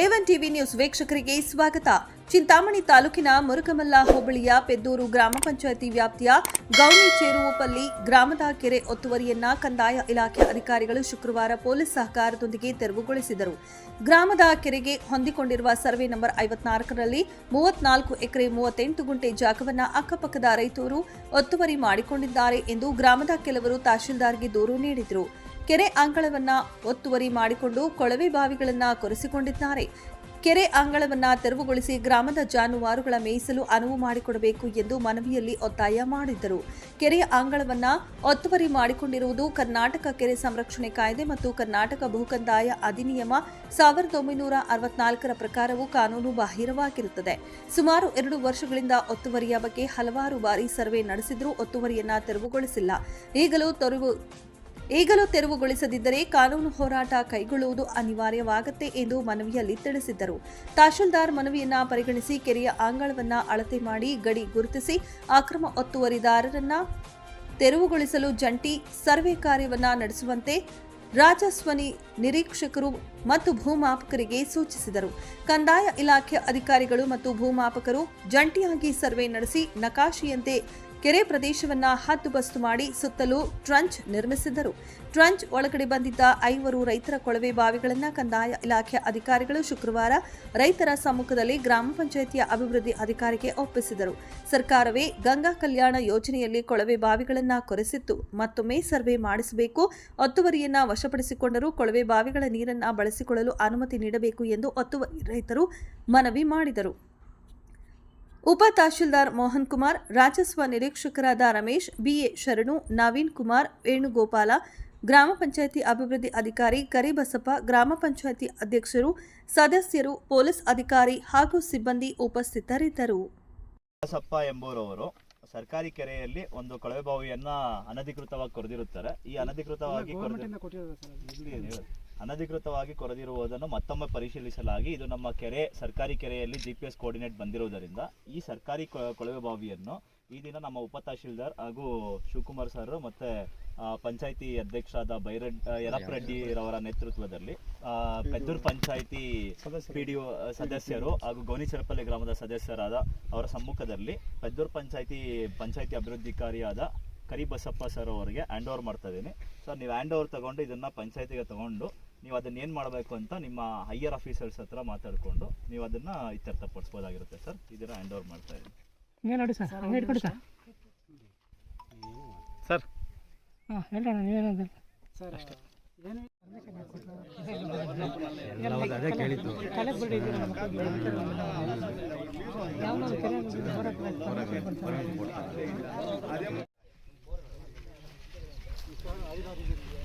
A one TV news ವೀಕ್ಷಕರಿಗೆ ಸ್ವಾಗತ. ಚಿಂತಾಮಣಿ ತಾಲೂಕಿನ ಮುರುಕಮಲ್ಲ ಹೋಬಳಿಯ ಪೆದ್ದೂರು ಗ್ರಾಮ ಪಂಚಾಯಿತಿ ವ್ಯಾಪ್ತಿಯ ಗೌನಿ ಚೇರುವಪಲ್ಲಿ ಗ್ರಾಮದ ಕೆರೆ ಒತ್ತುವರಿಯನ್ನ ಕಂದಾಯ ಇಲಾಖೆ ಅಧಿಕಾರಿಗಳು ಶುಕ್ರವಾರ ಪೊಲೀಸ್ ಸಹಕಾರದೊಂದಿಗೆ ತೆರವುಗೊಳಿಸಿದರು. ಗ್ರಾಮದ ಕೆರೆಗೆ ಹೊಂದಿಕೊಂಡಿರುವ ಸರ್ವೆ ನಂಬರ್ ಐವತ್ನಾಲ್ಕರಲ್ಲಿ ಮೂವತ್ನಾಲ್ಕು ಎಕರೆ ಮೂವತ್ತೆಂಟು ಗುಂಟೆ ಜಾಗವನ್ನು ಅಕ್ಕಪಕ್ಕದ ರೈತರು ಒತ್ತುವರಿ ಮಾಡಿಕೊಂಡಿದ್ದಾರೆ ಎಂದು ಗ್ರಾಮದ ಕೆಲವರು ತಹಶೀಲ್ದಾರ್ಗೆ ದೂರು ನೀಡಿದರು. ಕೆರೆ ಅಂಗಳವನ್ನ ಒತ್ತುವರಿ ಮಾಡಿಕೊಂಡು ಕೊಳವೆ ಬಾವಿಗಳನ್ನ ಕೊರೆಸಿಕೊಂಡಿದ್ದಾರೆ. ಕೆರೆ ಅಂಗಳವನ್ನ ತೆರವುಗೊಳಿಸಿ ಗ್ರಾಮದ ಜಾನುವಾರುಗಳ ಮೇಯಿಸಲು ಅನುವು ಮಾಡಿಕೊಡಬೇಕು ಎಂದು ಮನವಿಯಲ್ಲಿ ಒತ್ತಾಯ ಮಾಡಿದ್ದರು. ಕೆರೆಯ ಅಂಗಳವನ್ನ ಒತ್ತುವರಿ ಮಾಡಿಕೊಂಡಿರುವುದು ಕರ್ನಾಟಕ ಕೆರೆ ಸಂರಕ್ಷಣೆ ಕಾಯ್ದೆ ಮತ್ತು ಕರ್ನಾಟಕ ಭೂಕಂದಾಯ ಅಧಿನಿಯಮ ಸಾವಿರದ ಒಂಬೈನೂರ ಅರವತ್ನಾಲ್ಕರ ಪ್ರಕಾರವು ಕಾನೂನು ಬಾಹಿರವಾಗಿರುತ್ತದೆ. ಸುಮಾರು ಎರಡು ವರ್ಷಗಳಿಂದ ಒತ್ತುವರಿಯ ಬಗ್ಗೆ ಹಲವಾರು ಬಾರಿ ಸರ್ವೆ ನಡೆಸಿದ್ರೂ ಒತ್ತುವರಿಯನ್ನ ತೆರವುಗೊಳಿಸಿಲ್ಲ. ಈಗಲೂ ತೆರವು ಈಗಲೂ ತೆರವುಗೊಳಿಸದಿದ್ದರೆ ಕಾನೂನು ಹೋರಾಟ ಕೈಗೊಳ್ಳುವುದು ಅನಿವಾರ್ಯವಾಗುತ್ತೆ ಎಂದು ಮನವಿಯಲ್ಲಿ ತಿಳಿಸಿದ್ದರು. ತಹಶೀಲ್ದಾರ್ ಮನವಿಯನ್ನ ಪರಿಗಣಿಸಿ ಕೆರೆಯ ಅಂಗಳವನ್ನ ಅಳತೆ ಮಾಡಿ ಗಡಿ ಗುರುತಿಸಿ ಅಕ್ರಮ ಒತ್ತುವರಿದಾರರನ್ನ ತೆರವುಗೊಳಿಸಲು ಜಂಟಿ ಸರ್ವೆ ಕಾರ್ಯವನ್ನ ನಡೆಸುವಂತೆ ರಾಜಸ್ವನಿ ನಿರೀಕ್ಷಕರು ಮತ್ತು ಭೂಮಾಪಕರಿಗೆ ಸೂಚಿಸಿದರು. ಕಂದಾಯ ಇಲಾಖೆ ಅಧಿಕಾರಿಗಳು ಮತ್ತು ಭೂಮಾಪಕರು ಜಂಟಿಯಾಗಿ ಸರ್ವೆ ನಡೆಸಿ ನಕಾಶೆಯಂತೆ ಕೆರೆ ಪ್ರದೇಶವನ್ನ ಹದ್ದುಬಸ್ತು ಮಾಡಿ ಸುತ್ತಲೂ ಟ್ರಂಚ್ ನಿರ್ಮಿಸಿದ್ದರು. ಟ್ರಂಚ್ ಒಳಗಡೆ ಬಂದಿದ್ದ ಐವರು ರೈತರ ಕೊಳವೆ ಬಾವಿಗಳನ್ನು ಕಂದಾಯ ಇಲಾಖೆ ಅಧಿಕಾರಿಗಳು ಶುಕ್ರವಾರ ರೈತರ ಸಮ್ಮುಖದಲ್ಲಿ ಗ್ರಾಮ ಪಂಚಾಯಿತಿಯ ಅಭಿವೃದ್ಧಿ ಅಧಿಕಾರಿಗೆ ಒಪ್ಪಿಸಿದರು. ಸರ್ಕಾರವೇ ಗಂಗಾ ಕಲ್ಯಾಣ ಯೋಜನೆಯಲ್ಲಿ ಕೊಳವೆ ಬಾವಿಗಳನ್ನು ಕೊರೆಸಿತ್ತು. ಮತ್ತೊಮ್ಮೆ ಸರ್ವೆ ಮಾಡಿಸಬೇಕು. ಒತ್ತುವರಿಯನ್ನ ವಶಪಡಿಸಿಕೊಂಡರೂ ಕೊಳವೆ ಬಾವಿಗಳ ನೀರನ್ನ ಬಳಸಿಕೊಳ್ಳಲು ಅನುಮತಿ ನೀಡಬೇಕು ಎಂದು ಒತ್ತುವರಿ ರೈತರು ಮನವಿ ಮಾಡಿದರು. ಉಪ ತಹಶೀಲ್ದಾರ್ ಮೋಹನ್ ಕುಮಾರ್ ರಾಜಸ್ವ ನಿರೀಕ್ಷಕರಾದ ರಮೇಶ್ ಬಿಎ ಶರಣು ನವೀನ್ ಕುಮಾರ್ ವೇಣುಗೋಪಾಲ ಗ್ರಾಮ ಪಂಚಾಯಿತಿ ಅಭಿವೃದ್ಧಿ ಅಧಿಕಾರಿ ಕರಿಬಸಪ್ಪ ಗ್ರಾಮ ಪಂಚಾಯಿತಿ ಅಧ್ಯಕ್ಷರು ಸದಸ್ಯರು ಪೊಲೀಸ್ ಅಧಿಕಾರಿ ಹಾಗೂ ಸಿಬ್ಬಂದಿ ಉಪಸ್ಥಿತರಿದ್ದರು. ಬಸಪ್ಪ ಎಂಬುವರವರು ಸರ್ಕಾರಿ ಕೆರೆಯಲ್ಲಿ ಒಂದು ಕೊಳವೆ ಬಾವಿಯನ್ನ ಅನಧಿಕೃತವಾಗಿ ಕೊರೆದಿರುತ್ತಾರೆ. ಈ ಅನಧಿಕೃತವಾಗಿ ಕೊರೆದಿ? ಅನಧಿಕೃತವಾಗಿ ಕೊರೆದಿರುವುದನ್ನು ಮತ್ತೊಮ್ಮೆ ಪರಿಶೀಲಿಸಲಾಗಿ ಇದು ನಮ್ಮ ಕೆರೆ, ಸರ್ಕಾರಿ ಕೆರೆಯಲ್ಲಿ ಜಿ ಪಿ ಎಸ್ ಕೋಆರ್ಡಿನೇಟ್ ಬಂದಿರುವುದರಿಂದ ಈ ಸರ್ಕಾರಿ ಕೊಳ- ಕೊಳವೆ ಬಾವಿಯನ್ನು ಈ ದಿನ ನಮ್ಮ ಉಪ ತಹಶೀಲ್ದಾರ್ ಹಾಗೂ ಶಿವಕುಮಾರ್ ಸರ್ ಮತ್ತೆ ಪಂಚಾಯಿತಿ ಅಧ್ಯಕ್ಷರಾದ ಬೈರಡ್ ಯರಪ್ ರೆಡ್ಡಿ ರವರ ನೇತೃತ್ವದಲ್ಲಿ ಪೆದ್ದೂರು ಪಂಚಾಯಿತಿ ಪಿ ಡಿ ಸದಸ್ಯರು ಹಾಗೂ ಗೌನಿಚರಪಲ್ಲಿ ಗ್ರಾಮದ ಸದಸ್ಯರಾದ ಅವರ ಸಮ್ಮುಖದಲ್ಲಿ ಪೆದ್ದೂರು ಪಂಚಾಯಿತಿ ಪಂಚಾಯಿತಿ ಅಭಿವೃದ್ಧಿಕಾರಿಯಾದ ಕರಿಬಸಪ್ಪ ಸರ್ ಅವರಿಗೆ ಹ್ಯಾಂಡ್ ಓವರ್ ಮಾಡ್ತಾ ಇದ್ದೀನಿ. ಸರ್, ನೀವು ಹ್ಯಾಂಡ್ ಓವರ್ ತಗೊಂಡು ಇದನ್ನ ಪಂಚಾಯಿತಿಗೆ ತಗೊಂಡು ನೀವು ಅದನ್ನ ಏನು ಮಾಡಬೇಕು ಅಂತ ನಿಮ್ಮ ಹೈಯರ್ ಆಫೀಸರ್ಸ್ ಹತ್ರ ಮಾತಾಡಿಕೊಂಡು ನೀವು ಅದನ್ನ ಇತ್ಯರ್ಥಪಡಿಸ್ಬೋದಾಗಿರುತ್ತೆ ಸರ್. ಇದನ್ನ ಹ್ಯಾಂಡ್ ಓವರ್ ಮಾಡ್ತಾ ಇದ್ದೀನಿ. ಸರ್ ನೋಡಿ ಸರ್ ಹಂಗೆ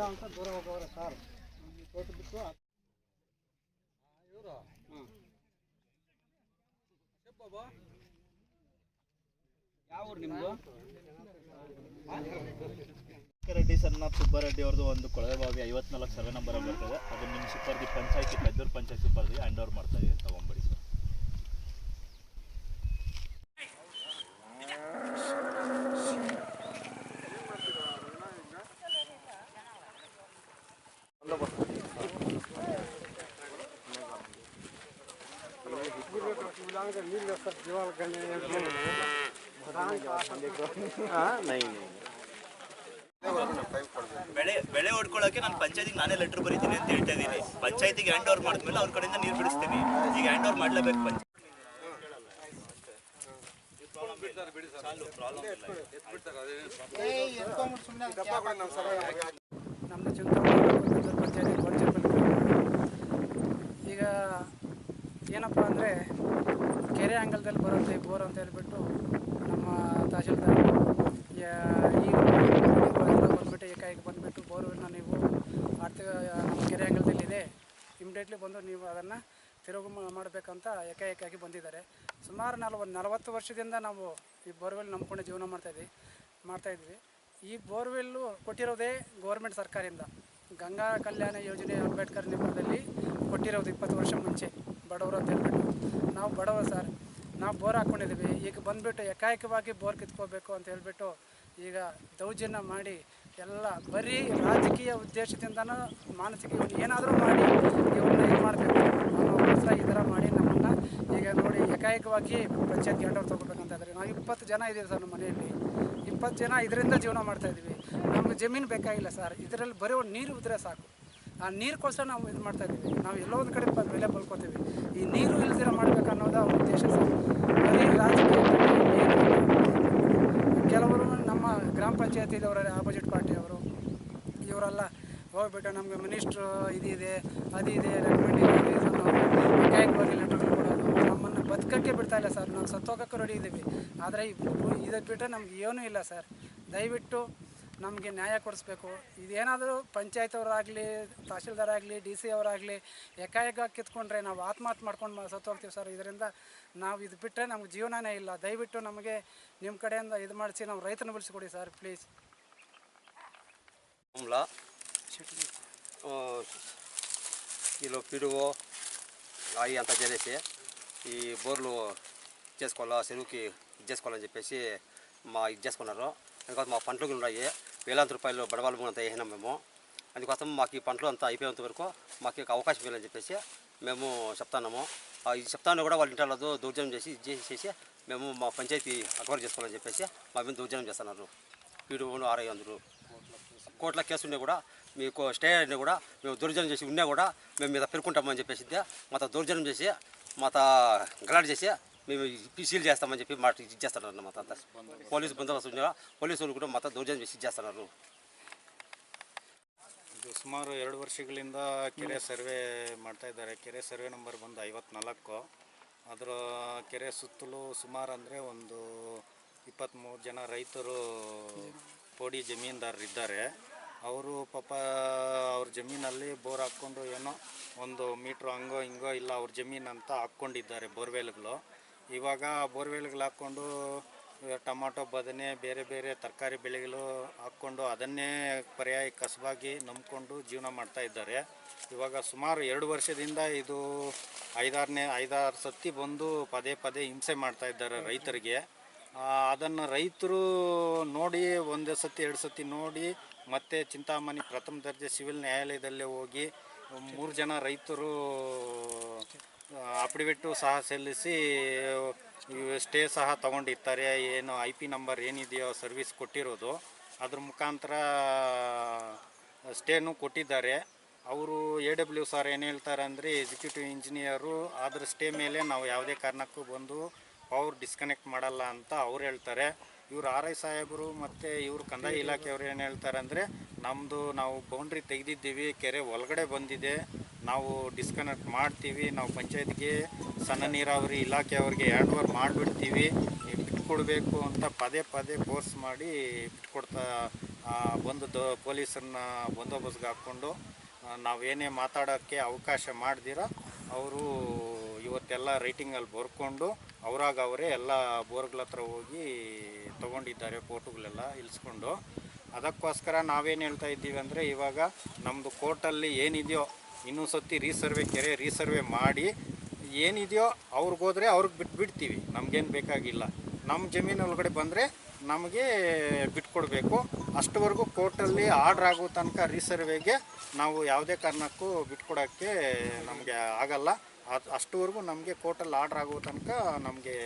ಹಾಂ ಹೇಳೋಣ ಸರ್. ರೆಡ್ಡಿ ಸುಬ್ಬಾರೆಡ್ಡಿ ಅವ್ರದ್ದು ಒಂದು ಕೊಳವೆ ಬಾವಿ ಐವತ್ನಾಲ್ಕು ಸರ್ವೆ ನಂಬರ್ ಬರ್ತದೆ. ಅದು ನಿಮ್ಮ ಸುಪರ್ದಿ ಪಂಚಾಯತಿ ಪೆದ್ದೂರು ಪಂಚಾಯತ್ ಸುಪರ್ದಿ ಹ್ಯಾಂಡ್ ಓವರ್ ಮಾಡ್ತಾ ಇದ್ದೀನಿ ತಗೊಂಬಿಡಿ ಸರ್ ಬೆಳೆ ಬೆಳೆ ಹೊಡ್ಕೊಳ್ಳೋಕೆ ನಾನು ಪಂಚಾಯತಿಗೆ ನಾನೇ ಲೆಟರ್ ಬರೀತೀನಿ ಅಂತ ಹೇಳ್ತಾ ಇದ್ದೀನಿ. ಪಂಚಾಯತಿಗೆ ಹ್ಯಾಂಡ್ ಓವರ್ ಮಾಡಿದ್ಮೇಲೆ ಅವ್ರ ಕಡೆಯಿಂದ ನೀರು ಬಿಡಿಸ್ತೀನಿ. ಈಗ ಹ್ಯಾಂಡ್ ಓವರ್ ಮಾಡ್ಲೇಬೇಕು ಪಂಚಾಯತ್ ಚಿಂತಾಮಣಿ ಪಂಚಾಯತಿ ಗೋಡ್ಚಪ್ಪಲ್ಲಿ ಈಗ ಏನಪ್ಪ ಅಂದರೆ ಕೆರೆ ಆ್ಯಂಗಲ್ದಲ್ಲಿ ಬರುತ್ತೆ ಬೋರ್ ಅಂತ ಹೇಳಿಬಿಟ್ಟು ನಮ್ಮ ತಹಶೀಲ್ದಾರ್ ಈಗ ಬಂದುಬಿಟ್ಟು ಏಕಾಏಕಿ ಬಂದುಬಿಟ್ಟು ಬೋರ್ವೆಲ್ನ ನೀವು ಆರ್ಥಿಕ, ನಮ್ಮ ಕೆರೆ ಇದೆ ಇಮಿಡಿಯೇಟ್ಲಿ ಬಂದು ನೀವು ಅದನ್ನು ತಿರುಗು ಮಾಡಬೇಕಂತ ಏಕಾಏಕಾಗಿ ಬಂದಿದ್ದಾರೆ. ಸುಮಾರು ನಲ್ವತ್ತು ನಲವತ್ತು ವರ್ಷದಿಂದ ನಾವು ಈ ಬೋರ್ವೆಲ್ ನಂಬ್ಕೊಂಡು ಜೀವನ ಮಾಡ್ತಾಯಿದ್ವಿ ಮಾಡ್ತಾಯಿದ್ವಿ ಈ ಬೋರ್ವೆಲ್ಲು ಕೊಟ್ಟಿರೋದೇ ಗೌರ್ಮೆಂಟ್ ಸರ್ಕಾರದಿಂದ. ಗಂಗಾ ಕಲ್ಯಾಣ ಯೋಜನೆ ಅಂಬೇಡ್ಕರ್ ನಿಮ್ಮದಲ್ಲಿ ಕೊಟ್ಟಿರೋದು ಇಪ್ಪತ್ತು ವರ್ಷ ಮುಂಚೆ. ಬಡವರು ಅಂತ ಹೇಳ್ಬಿಟ್ಟು. ನಾವು ಬಡವರು ಸರ್. ನಾವು ಬೋರ್ ಹಾಕ್ಕೊಂಡಿದ್ದೀವಿ ಈಗ ಬಂದುಬಿಟ್ಟು ಏಕಾಏಕವಾಗಿ ಬೋರ್ ಕಿತ್ಕೋಬೇಕು ಅಂತ ಹೇಳಿಬಿಟ್ಟು ಈಗ ದೌರ್ಜನ್ಯ ಮಾಡಿ ಎಲ್ಲ ಬರೀ ರಾಜಕೀಯ ಉದ್ದೇಶದಿಂದನೂ ಮಾನಸಿಕ ಏನಾದರೂ ಮಾಡಿ ಇವನ್ನ ಏನು ಮಾಡಬೇಕು. ಅನ್ನೋ ಈ ಥರ ಮಾಡಿ ನಮ್ಮನ್ನು ಈಗ ನೋಡಿ ಏಕಾಏಕವಾಗಿ ಪಂಚಾಯತ್ ಗ್ಯಾಂಡವ್ರು ತೊಗೋಬೇಕಂತ ಇದ್ದಾರೆ. ನಾವು ಇಪ್ಪತ್ತು ಜನ ಇದ್ದೀವಿ ಸರ್ ನಮ್ಮ ಮನೆಯಲ್ಲಿ. ಇಪ್ಪತ್ತು ಜನ ಇದರಿಂದ ಜೀವನ ಮಾಡ್ತಾ ಇದ್ದೀವಿ. ನಮ್ಗೆ ಜಮೀನು ಬೇಕಾಗಿಲ್ಲ ಸರ್. ಇದರಲ್ಲಿ ಬರೀ ಒಂದು ನೀರು ಇದ್ರೆ ಸಾಕು. ಆ ನೀರಿಗೋಸ್ಕರ ನಾವು ಇದು ಮಾಡ್ತಾ ಇದ್ದೀವಿ. ನಾವು ಎಲ್ಲೋ ಒಂದು ಕಡೆ ಬೆಲೆ ಬಳ್ಕೊತೀವಿ. ಈ ನೀರು ಇಲ್ದಿರ ಮಾಡ್ಬೇಕು ಅನ್ನೋದು ಅವ್ರ ಉದ್ದೇಶ ಸರ್. ಕೆಲವರು ನಮ್ಮ ಗ್ರಾಮ ಪಂಚಾಯತಿದವರ ಆಪೋಸಿಟ್ ಪಾರ್ಟಿಯವರು ಇವರೆಲ್ಲ ಹೋಗ್ಬಿಟ್ಟು ನಮಗೆ ಮಿನಿಸ್ಟ್ರು ಇದಿದೆ, ಅದಿದೆ ರೆಕಮೆಂಡ್ ಇದೆ ಏಕಾಏಕವಾಗಿ ಲೆಟರ್ ಕೊಡೋದು. ನಮ್ಮನ್ನು ಬದುಕಕ್ಕೆ ಬಿಡ್ತಾ ಇಲ್ಲ ಸರ್. ನಾವು ಸತ್ತೋಗಕ್ಕೆ ರೆಡಿ ಇದ್ದೀವಿ. ಆದರೆ ಇದಕ್ಕೆ ಬಿಟ್ಟರೆ ನಮ್ಗೆ ಏನೂ ಇಲ್ಲ ಸರ್. ದಯವಿಟ್ಟು ನಮಗೆ ನ್ಯಾಯ ಕೊಡಿಸ್ಬೇಕು ಇದೇನಾದರೂ ಪಂಚಾಯತ್ ಅವರಾಗಲಿ ತಹಶೀಲ್ದಾರ್ ಆಗಲಿ ಡಿ ಸಿ ಅವರಾಗಲಿ ಏಕಾಏಕ ಕಿತ್ಕೊಂಡ್ರೆ ನಾವು ಆತ್ಮಹತ್ಯೆ ಮಾಡ್ಕೊಂಡು ಸತ್ತೋಗ್ತೀವಿ ಸರ್ ಇದರಿಂದ ನಾವು ಇದು ಬಿಟ್ಟರೆ ನಮ್ಗೆ ಜೀವನನೇ ಇಲ್ಲ ದಯವಿಟ್ಟು ನಮಗೆ ನಿಮ್ಮ ಕಡೆಯಿಂದ ಇದು ಮಾಡಿಸಿ ನಾವು ರೈತನ ಬಿಡಿಸ್ಕೊಡಿ ಸರ್ ಪ್ಲೀಸ್ కమలా వీళ్ళు పిడుగు అవి అంతా చేసేసి ఈ బోర్లు చేసుకోవాలా చెరువుకి ఇది చేసుకోవాలని చెప్పేసి మా ఇది చేసుకున్నారు అందుకోసం మా పంటలు ఉన్నాయి వేలాంత రూపాయలు బడవాళ్ళు అంతా వేసినాం మేము. అందుకోసం మాకు ఈ పంటలు అంతా అయిపోయేంత వరకు మాకు అవకాశం లేదని చెప్పేసి మేము చెప్తున్నాము. ఇది చెప్తాను కూడా వాళ్ళ ఇంట్లో దౌర్జన్యం చేసి ఇది చేసేసి మేము మా పంచాయతీ అక్వైర్ చేసుకోవాలని చెప్పేసి మా మీద దౌర్జన్యం చేస్తున్నారు. వీడు ఆర్ఐ అందరూ కోట్ల కేసు ఉన్నా కూడా మీకు స్టే అయినా కూడా మేము దౌర్జన్యం చేసి ఉన్నా కూడా మేము మీద పెరుకుంటామని చెప్పేసి మాతో దౌర్జన్యం చేసి మాతో గలాట్ చేసి మేము సీల్ చేస్తామని చెప్పి మాట ఇది చేస్తున్నారు మాతో అంతా పోలీసు బందోబస్తు ఉన్నా పోలీసు వాళ్ళు కూడా మాతో దౌర్జన్యం చేసి చేస్తున్నారు ಇದು ಸುಮಾರು ಎರಡು ವರ್ಷಗಳಿಂದ ಕೆರೆ ಸರ್ವೆ ಮಾಡ್ತಾ ಇದ್ದಾರೆ ಕೆರೆ ಸರ್ವೆ ನಂಬರ್ ಬಂದು ಐವತ್ನಾಲ್ಕು ಅದರ ಕೆರೆ ಸುತ್ತಲೂ ಸುಮಾರು ಅಂದರೆ ಒಂದು ಇಪ್ಪತ್ತ್ಮೂರು ಜನ ರೈತರು ಪೋಡಿ ಜಮೀನ್ದಾರರಿದ್ದಾರೆ ಅವರು ಪಾಪ ಅವ್ರ ಜಮೀನಲ್ಲಿ ಬೋರ್ ಹಾಕ್ಕೊಂಡು ಏನೋ ಒಂದು ಮೀಟ್ರು ಹಂಗೋ ಹಿಂಗೋ ಇಲ್ಲ ಅವ್ರ ಜಮೀನು ಅಂತ ಹಾಕ್ಕೊಂಡಿದ್ದಾರೆ ಬೋರ್ವೆಲ್ಗಳು ಇವಾಗ ಬೋರ್ವೆಲ್ಗಳು ಹಾಕ್ಕೊಂಡು ಟೊಮಾಟೊ ಬದನೆ, ಬೇರೆ ಬೇರೆ ತರಕಾರಿ ಬೆಳೆಗಳು ಹಾಕ್ಕೊಂಡು ಅದನ್ನೇ ಪರ್ಯಾಯ ಕಸಬಾಗಿ ನಂಬಿಕೊಂಡು ಜೀವನ ಮಾಡ್ತಾ ಇದ್ದಾರೆ. ಇವಾಗ ಸುಮಾರು ಎರಡು ವರ್ಷದಿಂದ ಇದು ಐದಾರನೇ, ಐದಾರು ಸತಿ ಬಂದು ಪದೇ ಪದೇ ಹಿಂಸೆ ಮಾಡ್ತಾ ಇದ್ದಾರೆ ರೈತರಿಗೆ. ಅದನ್ನು ರೈತರು ನೋಡಿ, ಒಂದೇ ಸತಿ, ಎರಡು ಸತಿ ನೋಡಿ, ಮತ್ತೆ ಚಿಂತಾಮಣಿ ಪ್ರಥಮ ದರ್ಜೆ ಸಿವಿಲ್ ನ್ಯಾಯಾಲಯದಲ್ಲೇ ಹೋಗಿ ಮೂರು ಜನ ರೈತರು ಅಫಿಡವಿಟ್ಟು ಸಹ ಸಲ್ಲಿಸಿ ಸ್ಟೇ ಸಹ ತಗೊಂಡಿರ್ತಾರೆ. ಏನು ಐ ಪಿ ನಂಬರ್ ಏನಿದೆಯೋ ಸರ್ವಿಸ್ ಕೊಟ್ಟಿರೋದು. ಅದ್ರ ಮುಖಾಂತರ ಸ್ಟೇನು ಕೊಟ್ಟಿದ್ದಾರೆ. ಅವರು ಎ ಡಬ್ಲ್ಯೂ ಸರ್ ಏನು ಹೇಳ್ತಾರೆ ಅಂದರೆ, ಎಕ್ಸಿಕ್ಯೂಟಿವ್ ಇಂಜಿನಿಯರು ಅದ್ರ ಸ್ಟೇ ಮೇಲೆ ನಾವು ಯಾವುದೇ ಕಾರಣಕ್ಕೂ ಬಂದು ಪವರ್ ಡಿಸ್ಕನೆಕ್ಟ್ ಮಾಡಲ್ಲ ಅಂತ ಅವ್ರು ಹೇಳ್ತಾರೆ. ಇವರು ಆರ್ ಐ ಸಾಹೇಬರು ಮತ್ತು ಇವರು ಕಂದಾಯ ಇಲಾಖೆಯವರು ಏನು ಹೇಳ್ತಾರೆ ಅಂದರೆ ನಮ್ಮದು ನಾವು ಬೌಂಡ್ರಿ ತೆಗೆದಿದ್ದೀವಿ, ಕೆರೆ ಒಳಗಡೆ ಬಂದಿದೆ. ನಾವು ಡಿಸ್ಕನೆಕ್ಟ್ ಮಾಡ್ತೀವಿ. ನಾವು ಪಂಚಾಯತ್ಗೆ ಸಣ್ಣ ನೀರಾವರಿ ಇಲಾಖೆಯವ್ರಿಗೆ ಎರಡು ಓವರ್ ಮಾಡಿಬಿಡ್ತೀವಿ. ಬಿಟ್ಕೊಡ್ಬೇಕು ಅಂತ ಪದೇ ಪದೇ ಫೋರ್ಸ್ ಮಾಡಿ ಬಿಟ್ಕೊಡ್ತಾ ಬಂದು ದ, ಪೊಲೀಸರನ್ನ ಬಂದೋಬಸ್ಗೆ ಹಾಕ್ಕೊಂಡು ನಾವೇನೇ ಮಾತಾಡೋಕ್ಕೆ ಅವಕಾಶ ಮಾಡ್ದಿರ ಅವರು ಇವತ್ತೆಲ್ಲ ರೈಟಿಂಗಲ್ಲಿ ಬರ್ಕೊಂಡು ಅವರಾಗ ಅವರೇ ಎಲ್ಲ ಬೋರ್ಗಳ ಹತ್ರ ಹೋಗಿ ತೊಗೊಂಡಿದ್ದಾರೆ ಫೋಟೋಗಳೆಲ್ಲ ಇಳಿಸ್ಕೊಂಡು ಅದಕ್ಕೋಸ್ಕರ ನಾವೇನು ಹೇಳ್ತಾ ಇದ್ದೀವಿ ಅಂದರೆ ಇವಾಗ ನಮ್ಮದು ಕೋರ್ಟಲ್ಲಿ ಏನಿದೆಯೋ ಇನ್ನೂ ಸತಿ ರೀಸರ್ವೆ ಕೆರೆ ರೀಸರ್ವೆ ಮಾಡಿ ಏನಿದೆಯೋ ಅವ್ರಿಗೋದ್ರೆ ಅವ್ರಿಗೆ ಬಿಟ್ಟು ಬಿಡ್ತೀವಿ. ನಮಗೇನು ಬೇಕಾಗಿಲ್ಲ. ನಮ್ಮ ಜಮೀನು ಒಳಗಡೆ ಬಂದರೆ ನಮಗೆ ಬಿಟ್ಕೊಡ್ಬೇಕು ಅಷ್ಟವರೆಗೂ ಕೋರ್ಟಲ್ಲಿ ಆರ್ಡ್ರ್ ಆಗೋ ತನಕ ರೀಸರ್ವೆಗೆ ನಾವು ಯಾವುದೇ ಕಾರಣಕ್ಕೂ ಬಿಟ್ಕೊಡೋಕ್ಕೆ ನಮಗೆ ಆಗಲ್ಲ. ಅದು ಅಷ್ಟುವರೆಗೂ ನಮಗೆ ಕೋರ್ಟಲ್ಲಿ ಆರ್ಡ್ರ್ ಆಗೋ ತನಕ ನಮಗೆ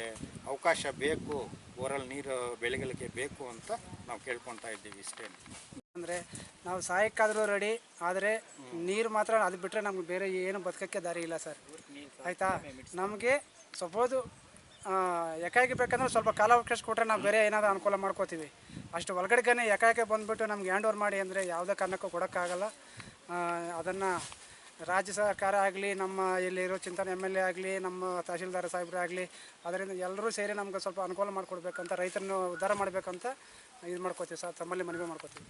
ಅವಕಾಶ ಬೇಕು. ಬೋರಲ್ಲಿ ನೀರು ಬೆಳೆಗಳಿಗೆ ಬೇಕು ಅಂತ ನಾವು ಕೇಳ್ಕೊತಾ ಇದ್ದೀವಿ ಇಷ್ಟೇ ಅಂದರೆ ನಾವು ಸಹಾಯಕ್ಕಾದರೂ ರೆಡಿ ಆದರೆ ನೀರು ಮಾತ್ರ ಅದು ಬಿಟ್ಟರೆ ನಮ್ಗೆ ಬೇರೆ ಏನು ಬದುಕಕ್ಕೆ ದಾರಿ ಇಲ್ಲ ಸರ್. ಆಯಿತಾ? ನಮಗೆ ಸಪೋಸು ಏಕಾಏಕಿ ಬೇಕಂದ್ರೆ ಸ್ವಲ್ಪ ಕಾಲಾವಕಾಶ ಕೊಟ್ಟರೆ ನಾವು ಬೇರೆ ಏನಾದರೂ ಅನುಕೂಲ ಮಾಡ್ಕೋತೀವಿ. ಅಷ್ಟು ಒಳಗಡೆಗೇ ಏಕಾಏಕಿ ಬಂದುಬಿಟ್ಟು ನಮ್ಗೆ ಹ್ಯಾಂಡ್ ಓವರ್ ಮಾಡಿ ಅಂದರೆ ಯಾವುದೇ ಕಾರಣಕ್ಕೂ ಕೊಡೋಕ್ಕಾಗಲ್ಲ. ಅದನ್ನು ರಾಜ್ಯ ಸರ್ಕಾರ ಆಗಲಿ, ನಮ್ಮ ಇಲ್ಲಿರೋ ಚಿಂತನೆ ಎಂ ಎಲ್ ಎ ಆಗಲಿ, ನಮ್ಮ ತಹಶೀಲ್ದಾರ್ ಸಾಹೇಬ್ರು ಆಗಲಿ, ಅದರಿಂದ ಎಲ್ಲರೂ ಸೇರಿ ನಮ್ಗೆ ಸ್ವಲ್ಪ ಅನುಕೂಲ ಮಾಡಿಕೊಡ್ಬೇಕಂತ, ರೈತರನ್ನು ಉದ್ಧಾರ ಮಾಡಬೇಕಂತ ಇದು ಮಾಡ್ಕೋತೀವಿ ಸರ್ ತಮ್ಮಲ್ಲಿ ಮನವಿ ಮಾಡ್ಕೋತೀವಿ.